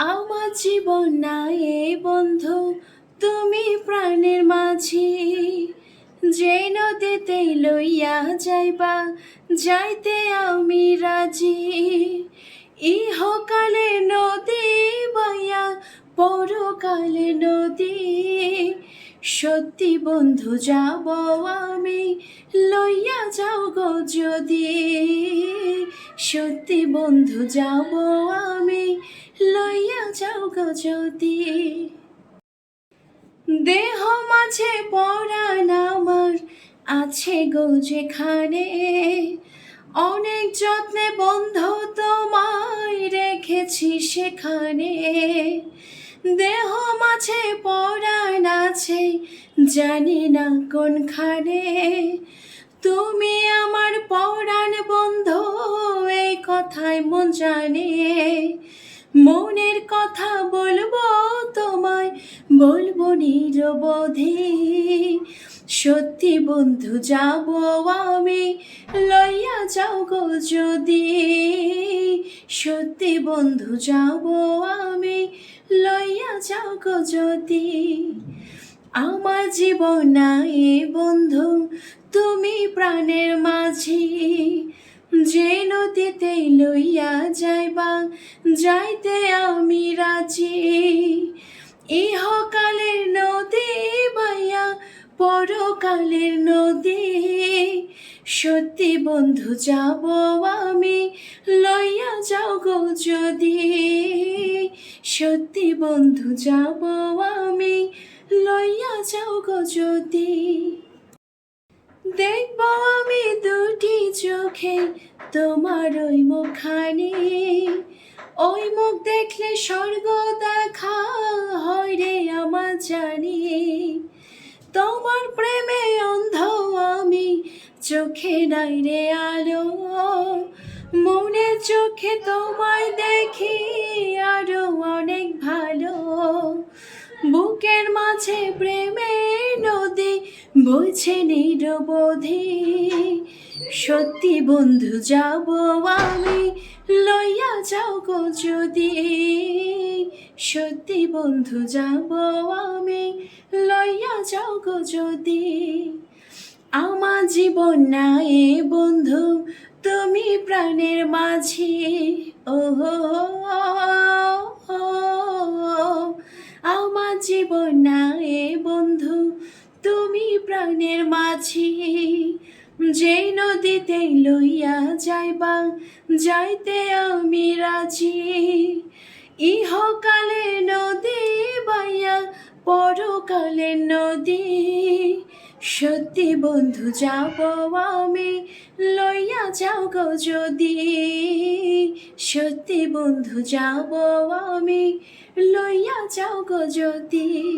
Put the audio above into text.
আমার জীবন নাই এ বন্ধু, তুমি প্রাণের মাঝি। যে নদীতে লইয়া যাইবা, যাইতে আমি রাজি। ইহকালে নদী বাইয়া, পরকালে নদী। সত্যি বন্ধু, যাব আমি, লইয়া যাও গো যদি। সত্যি বন্ধু, যাব আমি, লইয়া যাও গো যদি দেহ মাঝে পড়ান আমার আছে গো যেখানে। অনেক যত্নে বন্ধু তোমায় রেখেছি সেখানে। দেহ মাঝে পড়ান আছে, জানি না কোনখানে। তুমি আমার পরাণ বন্ধু, এই কথায় মন জানে। মনের কথা বলব তোমায়, বলব নিরবধি। সত্যি বন্ধু, যাব আমি, লইয়া যাও গো যদি। সত্যি বন্ধু, যাব আমি, লইয়া যাও গো যদি। আমার জীবন নাই বন্ধু, তুমি প্রাণের মাঝি। যে নদীতে লইয়া যাইবা, যাইতে আমি রাজি। ইহকালের নদী বাইয়া পরকালের নদী। সত্যি বন্ধু, যাব আমি, লইয়া যাও গো যদি। সত্যি বন্ধু, যাব আমি, লইয়া যাও গো যদি। দেখব চোখে তোমার ওই মুখানি ওই মুখ দেখলে স্বর্গ দেখা হয় রে আমার জানি। তোমার প্রেমে অন্ধ আমি, চোখে নাই রে আলো। মনে চোখে তোমায় দেখি আরও অনেক ভালো। বুকের মাঝে প্রেমের নদী বইছে নিরবধি সত্যি বন্ধু, যাব আমি, লইয়া যাও গো যদি। সত্যি বন্ধু, যাব আমি, লইয়া যাও গো যদি। আমার জীবন নাই বন্ধু, তুমি প্রাণের মাঝি। ও আমার জীবন নাই যে নদীতে লইয়া যাইবা, যাইতে আমি রাজি। ইহকালে নদী বাইয়া, পরকালে নদী। সত্যি বন্ধু, যাব আমি, লইয়া যাও গো যদি। সত্যি বন্ধু, যাব আমি, লইয়া যাও গো যদি।